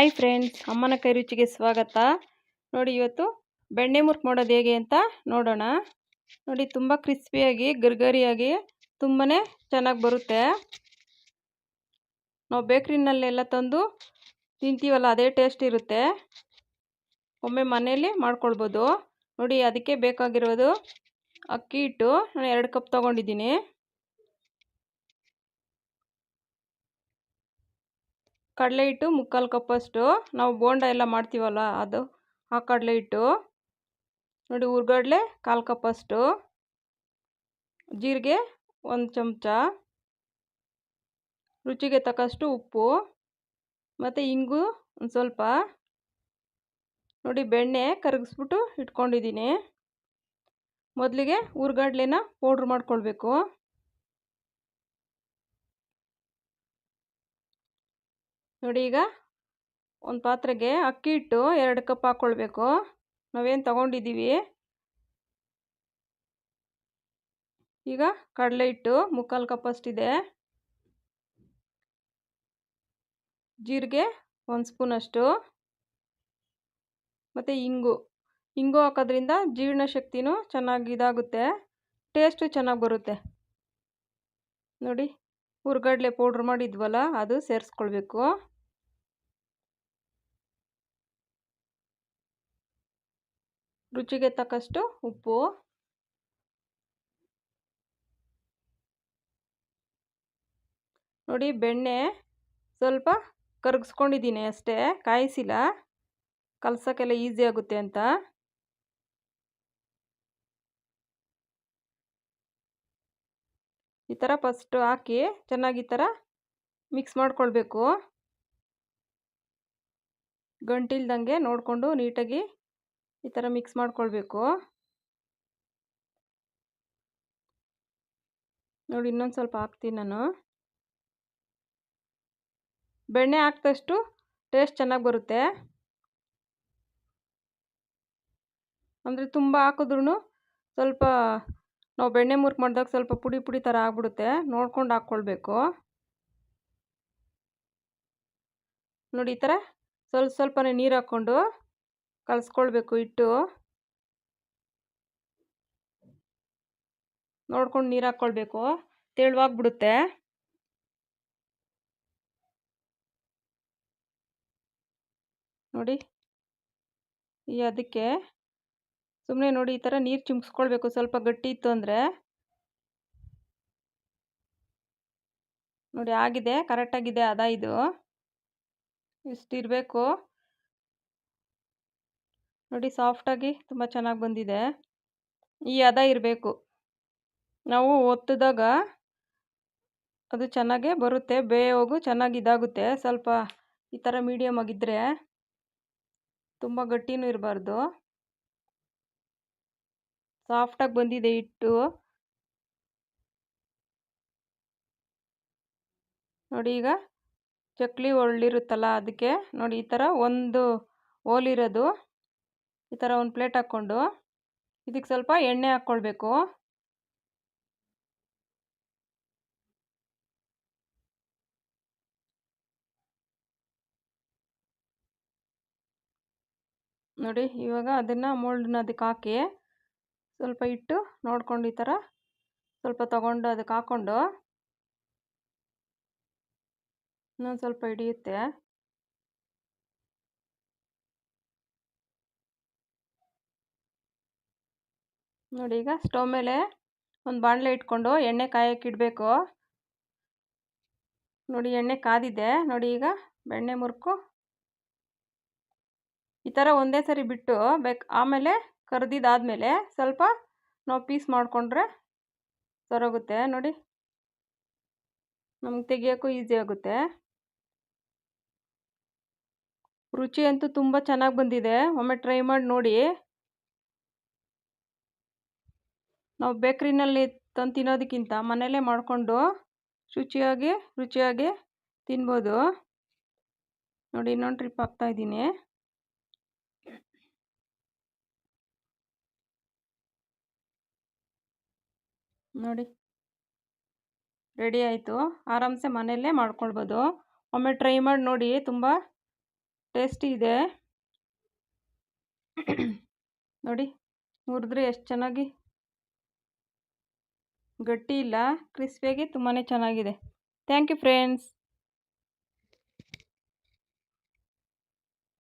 Hi friends ಅಮ್ಮನ ಕೈ ರುಚಿಗೆ ಸ್ವಾಗತ. ನೋಡಿ ಇವತ್ತು ಬೆಣ್ಣೆ ಮುರ್ಕ್ ಮಾಡೋದು ಹೇಗೆ ಅಂತ ನೋಡೋಣ. ನೋಡಿ ತುಂಬ ಕ್ರಿಸ್ಪಿಯಾಗಿ, ಗರ್ಗರಿಯಾಗಿ ತುಂಬಾ ಚೆನ್ನಾಗಿ ಬರುತ್ತೆ. ನಾವು ಬೇಕ್ರಿನಲ್ಲೆಲ್ಲ ತಂದು ತಿಂತೀವಲ್ಲ, ಅದೇ ಟೇಸ್ಟ್ ಇರುತ್ತೆ. ಒಮ್ಮೆ ಮನೆಯಲ್ಲಿ ಮಾಡ್ಕೊಳ್ಬೋದು. ನೋಡಿ ಅದಕ್ಕೆ ಬೇಕಾಗಿರೋದು ಅಕ್ಕಿ ಹಿಟ್ಟು. ನಾನು ಎರಡು ಕಪ್ ತೊಗೊಂಡಿದ್ದೀನಿ. ಕಡಲೆ ಹಿಟ್ಟು ಮುಕ್ಕಾಲು ಕಪ್ಪಷ್ಟು ನಾವು ಬೋಂಡ ಎಲ್ಲ ಮಾಡ್ತೀವಲ್ಲ ಅದು, ಆ ಕಡಲೆ ಹಿಟ್ಟು. ನೋಡಿ ಹುರ್ಗಡ್ಲೆ ಕಾಲು ಕಪ್ಪಷ್ಟು ಜೀರಿಗೆ ಒಂದು ಚಮಚ. ರುಚಿಗೆ ತಕ್ಕಷ್ಟು ಉಪ್ಪು. ಮತ್ತು ಇಂಗು ಒಂದು ಸ್ವಲ್ಪ. ನೋಡಿ ಬೆಣ್ಣೆ ಕರಗಿಸ್ಬಿಟ್ಟು ಇಟ್ಕೊಂಡಿದ್ದೀನಿ. ಮೊದಲಿಗೆ ಹುರ್ಗಡ್ಲೆನ ಪೌಡ್ರ್ ಮಾಡ್ಕೊಳ್ಬೇಕು. ನೋಡಿ ಈಗ ಒಂದು ಪಾತ್ರೆಗೆ ಅಕ್ಕಿ ಹಿಟ್ಟು ಎರಡು ಕಪ್ ಹಾಕ್ಕೊಳ್ಬೇಕು ನಾವೇನು ತಗೊಂಡಿದ್ದೀವಿ? ಈಗ ಕಡಲೆ ಹಿಟ್ಟು ಮುಕ್ಕಾಲು ಕಪ್ ಅಷ್ಟಿದೆ. ಜೀರಿಗೆ ಒಂದು ಸ್ಪೂನಷ್ಟು ಮತ್ತು ಇಂಗು. ಇಂಗು ಹಾಕೋದ್ರಿಂದ ಜೀರ್ಣಶಕ್ತಿನೂ ಚೆನ್ನಾಗಿ ಇದಾಗುತ್ತೆ. ಟೇಸ್ಟು ಚೆನ್ನಾಗಿ ಬರುತ್ತೆ. ನೋಡಿ, ಹುರ್ಗಡ್ಲೆ ಪೌಡ್ರ್ ಮಾಡಿದ್ವಲ್ಲ, ಅದು ಸೇರಿಸ್ಕೊಳ್ಬೇಕು. ರುಚಿಗೆ ತಕ್ಕಷ್ಟು ಉಪ್ಪು. ನೋಡಿ ಬೆಣ್ಣೆ ಸ್ವಲ್ಪ ಕರಗಿಸ್ಕೊಂಡಿದ್ದೀನಿ ಅಷ್ಟೇ, ಕಾಯಿಸಿಲ್ಲ. ಕಲಸೋಕ್ಕೆಲ್ಲ ಈಸಿ ಆಗುತ್ತೆ ಅಂತ. ಈ ಥರ ಫಸ್ಟು ಹಾಕಿ ಚೆನ್ನಾಗಿ ಈ ಥರ ಮಿಕ್ಸ್ ಮಾಡ್ಕೊಳ್ಬೇಕು. ಗಂಟಿಲ್ದಂಗೆ ನೋಡಿಕೊಂಡು ನೀಟಾಗಿ ಈ ಥರ ಮಿಕ್ಸ್ ಮಾಡ್ಕೊಳ್ಬೇಕು. ನೋಡಿ, ಇನ್ನೊಂದು ಸ್ವಲ್ಪ ಹಾಕ್ತೀನಿ ನಾನು. ಬೆಣ್ಣೆ ಹಾಕ್ದಷ್ಟು ಟೇಸ್ಟ್ ಚೆನ್ನಾಗಿ ಬರುತ್ತೆ. ಅಂದರೆ ತುಂಬ ಹಾಕಿದ್ರೂ ಸ್ವಲ್ಪ ನಾವು ಬೆಣ್ಣೆ ಮುರ್ಕ್ ಮಾಡಿದಾಗ ಸ್ವಲ್ಪ ಪುಡಿ ಪುಡಿ ಥರ ಆಗ್ಬಿಡುತ್ತೆ. ನೋಡ್ಕೊಂಡು ಹಾಕ್ಕೊಳ್ಬೇಕು. ನೋಡಿ, ಈ ಥರ ಸ್ವಲ್ಪ ಸ್ವಲ್ಪನೇ ನೀರು ಹಾಕ್ಕೊಂಡು ಕಲಿಸ್ಕೊಳ್ಬೇಕು ಹಿಟ್ಟು ನೋಡ್ಕೊಂಡು ನೀರು ಹಾಕ್ಕೊಳ್ಬೇಕು ತೆಳುವಾಗ್ಬಿಡುತ್ತೆ. ನೋಡಿ. ಈ ಅದಕ್ಕೆ ಸುಮ್ಮನೆ ನೋಡಿ ಈ ಥರ ನೀರು ಚಿಮ್ಸ್ಕೊಳ್ಬೇಕು. ಸ್ವಲ್ಪ ಗಟ್ಟಿ ಇತ್ತು ಅಂದರೆ. ನೋಡಿ ಆಗಿದೆ, ಕರೆಕ್ಟಾಗಿದೆ ಅದ ಇದು. ಇಷ್ಟಿರಬೇಕು ನೋಡಿ ಸಾಫ್ಟಾಗಿ ತುಂಬ ಚೆನ್ನಾಗಿ ಬಂದಿದೆ. ಈ ಹದ ಇರಬೇಕು. ನಾವು ಒತ್ತಿದಾಗ ಅದು ಚೆನ್ನಾಗೇ ಬರುತ್ತೆ, ಬೇಯೋಗು ಚೆನ್ನಾಗಿ ಇದಾಗುತ್ತೆ. ಸ್ವಲ್ಪ ಈ ಥರ ಮೀಡಿಯಮ್ ಆಗಿದ್ದರೆ ತುಂಬ ಗಟ್ಟಿನೂ ಇರಬಾರ್ದು. ಸಾಫ್ಟಾಗಿ ಬಂದಿದೆ ಹಿಟ್ಟು. ನೋಡಿ ಈಗ ಚಕ್ಲಿ ಒಳ್ಳಿರುತ್ತಲ್ಲ, ಅದಕ್ಕೆ ನೋಡಿ ಈ ಥರ ಒಂದು ಓಲಿರೋದು ಈ ಥರ ಒಂದು ಪ್ಲೇಟ್ ಹಾಕ್ಕೊಂಡು ಇದಕ್ಕೆ ಸ್ವಲ್ಪ ಎಣ್ಣೆ ಹಾಕ್ಕೊಳ್ಬೇಕು ನೋಡಿ ಇವಾಗ ಅದನ್ನು ಮೋಲ್ಡ್ನ ಅದಕ್ಕೆ ಹಾಕಿ ಸ್ವಲ್ಪ ಇಟ್ಟು ನೋಡ್ಕೊಂಡು ಈ ಥರ ಸ್ವಲ್ಪ ತಗೊಂಡು ಅದಕ್ಕೆ ಹಾಕ್ಕೊಂಡು ಇನ್ನೊಂದು ಸ್ವಲ್ಪ ಹಿಡಿಯುತ್ತೆ. ನೋಡಿ ಈಗ ಸ್ಟವ್ ಮೇಲೆ ಒಂದು ಬಾಣಲೆ ಇಟ್ಕೊಂಡು ಎಣ್ಣೆ ಕಾಯಕ್ಕೆ ಇಡಬೇಕು. ನೋಡಿ ಎಣ್ಣೆ ಕಾದಿದೆ. ನೋಡಿ ಈಗ ಬೆಣ್ಣೆ ಮುರ್ಕು. ಈ ಥರ ಒಂದೇ ಸರಿ ಬಿಟ್ಟು ಬೇಕು, ಆಮೇಲೆ ಕರ್ದಿದ್ದಾದಮೇಲೆ ಸ್ವಲ್ಪ ನಾವು ಪೀಸ್ ಮಾಡಿಕೊಂಡ್ರೆ ಸರೋಗುತ್ತೆ. ನೋಡಿ ನಮ್ಗೆ ತೆಗಿಯೋಕ್ಕೂ ಈಸಿ ಆಗುತ್ತೆ. ರುಚಿ ಅಂತೂ ತುಂಬ ಚೆನ್ನಾಗಿ ಬಂದಿದೆ. ಒಮ್ಮೆ ಟ್ರೈ ಮಾಡಿ ನೋಡಿ. ನಾವು ಬೇಕ್ರಿನಲ್ಲಿ ತಂದು ತಿನ್ನೋದಕ್ಕಿಂತ ಮನೆಯಲ್ಲೇ ಮಾಡಿಕೊಂಡು ಶುಚಿಯಾಗಿ, ರುಚಿಯಾಗಿ ತಿನ್ಬೋದು. ನೋಡಿ, ಇನ್ನೊಂದು ಟ್ರಿಪ್ ಹಾಕ್ತಾಯಿದ್ದೀನಿ ನೋಡಿ. ರೆಡಿ ಆಯಿತು. ಆರಾಮ್ಸೆ ಮನೆಯಲ್ಲೇ ಮಾಡ್ಕೊಳ್ಬೋದು. ಒಮ್ಮೆ ಟ್ರೈ ಮಾಡಿ ನೋಡಿ, ತುಂಬ ಟೇಸ್ಟಿ ಇದೆ. ನೋಡಿ ಮುರಿದ್ರೆ ಎಷ್ಟು ಚೆನ್ನಾಗಿ ಗಟ್ಟಿ ಇಲ್ಲ ಕ್ರಿಸ್ಪಿಯಾಗಿ ತುಂಬಾ ಚೆನ್ನಾಗಿದೆ. Thank you friends